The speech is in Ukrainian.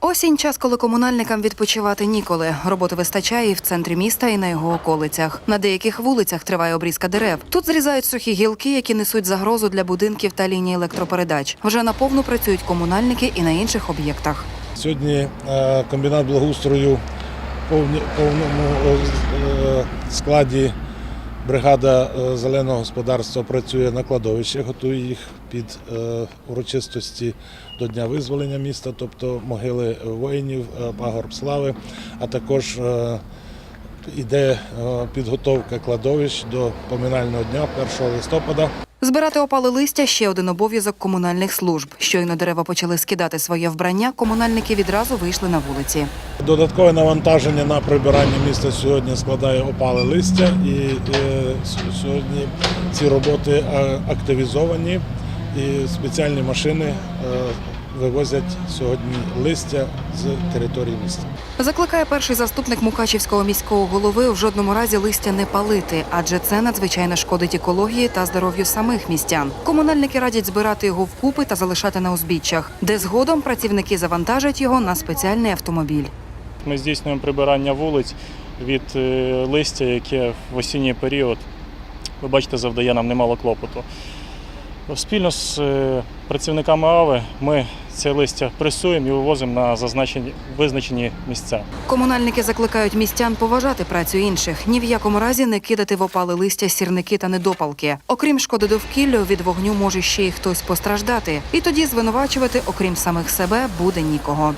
Осінь час, коли комунальникам відпочивати ніколи. Роботи вистачає і в центрі міста, і на його околицях. На деяких вулицях триває обрізка дерев. Тут зрізають сухі гілки, які несуть загрозу для будинків та ліній електропередач. Вже наповну працюють комунальники і на інших об'єктах. Сьогодні е, комбінат благоустрою в повному е, складі бригада е, зеленого господарства працює на кладовищі, готує їх під е, урочистості до Дня визволення міста, тобто могили воїнів, е, пагорб слави, а також іде підготовка кладовищ до поминального дня 1 листопада. Збирати опали листя ще один обов'язок комунальних служб. Щойно дерева почали скидати своє вбрання. Комунальники відразу вийшли на вулиці. Додаткове навантаження на прибирання міста сьогодні складає опали листя, і е, сьогодні ці роботи е, активізовані, і спеціальні машини е, вивозять сьогодні листя з території міста. Закликає перший заступник Мукачівського міського голови в жодному разі листя не палити, адже це надзвичайно шкодить екології та здоров'ю самих містян. Комунальники радять збирати його вкупи та залишати на узбіччях, де згодом працівники завантажать його на спеціальний автомобіль. Ми здійснюємо прибирання вулиць від е, листя, яке в осінній період, ви бачите, завдає нам немало клопоту. Спільно з е, працівниками АВИ ми це листя пресуємо і вивозимо на зазначені визначені місця. Комунальники закликають містян поважати працю інших, ні в якому разі не кидати в опали листя сірники та недопалки. Окрім шкоди довкіллю, від вогню може ще й хтось постраждати, і тоді звинувачувати, окрім самих себе, буде нікого.